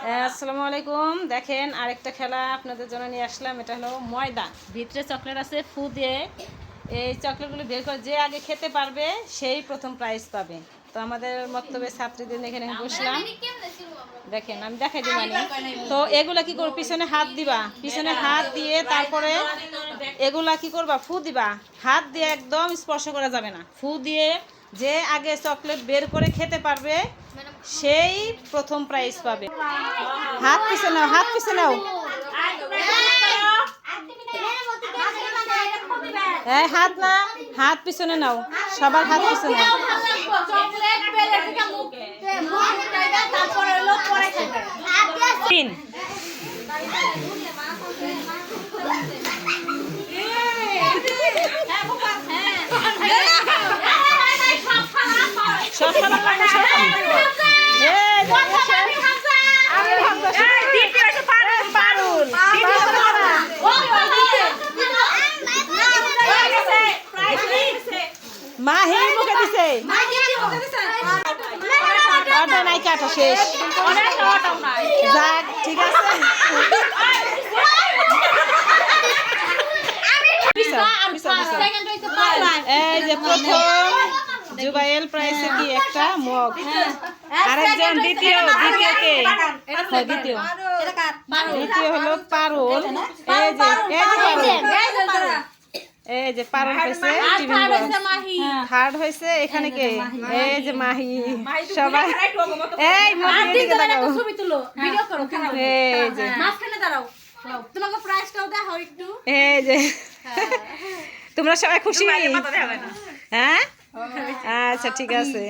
আসসালামু আলাইকুম। দেখেন আরেকটা খেলা আপনাদের জন্য নিয়ে আসলাম, এটা হলো ময়দা ভিতরে চকলেট আছে, ফু দিয়ে। এই চকলেটগুলো বের করে যে আগে খেতে পারবে, সেই প্রথম প্রাইজ পাবে। তো আমাদের বক্তব্যে ছাত্রীদের এখানে বসলাম। দেখেন, আমি দেখাই দিব মানে। তো এগুলা কি করব? পিছনে হাত দিবা। পিছনে হাত দিয়ে তারপরে এগুলা কি করবা? ফু দিবা। হাত দিয়ে একদম স্পর্শ করা যাবে না। ফু দিয়ে যে আগে চকলেট বের করে খেতে পারবে সেই প্রথম প্রাইজ পাবে। হাত পিছে নাও, হাত পিছে নাও। এই হাত না, হাত পিছনে নাও। সবার হাত পিছনে তিন। সব লাগে সব এই দেখো, আমি ভাবতেছি, এই, পারুল মাহি মুখে দিছে। অটো নাই কাটা শেষ। যাক ঠিক আছে। এই যে প্রথম জুবাইল প্রাইসে কি একটা মগ? আরেকজন দ্বিতীয় দ্বিতীয় কে হ্যাঁ, দ্বিতীয়। দ্বিতীয় হলো পারুল। এই যে এই যে পারুল। এই যে পারুল টিফিন বক্স। থার্ড হয়েছে এখানে কে? এই যে মাহি। সবাই এই মহিলা দিকে তাকাও এই যে তোমাকে প্রাইসটাও দেখো একটু। এই যে। তোমরা সবাই খুশি? হ্যাঁ? আচ্ছা ঠিক আছে।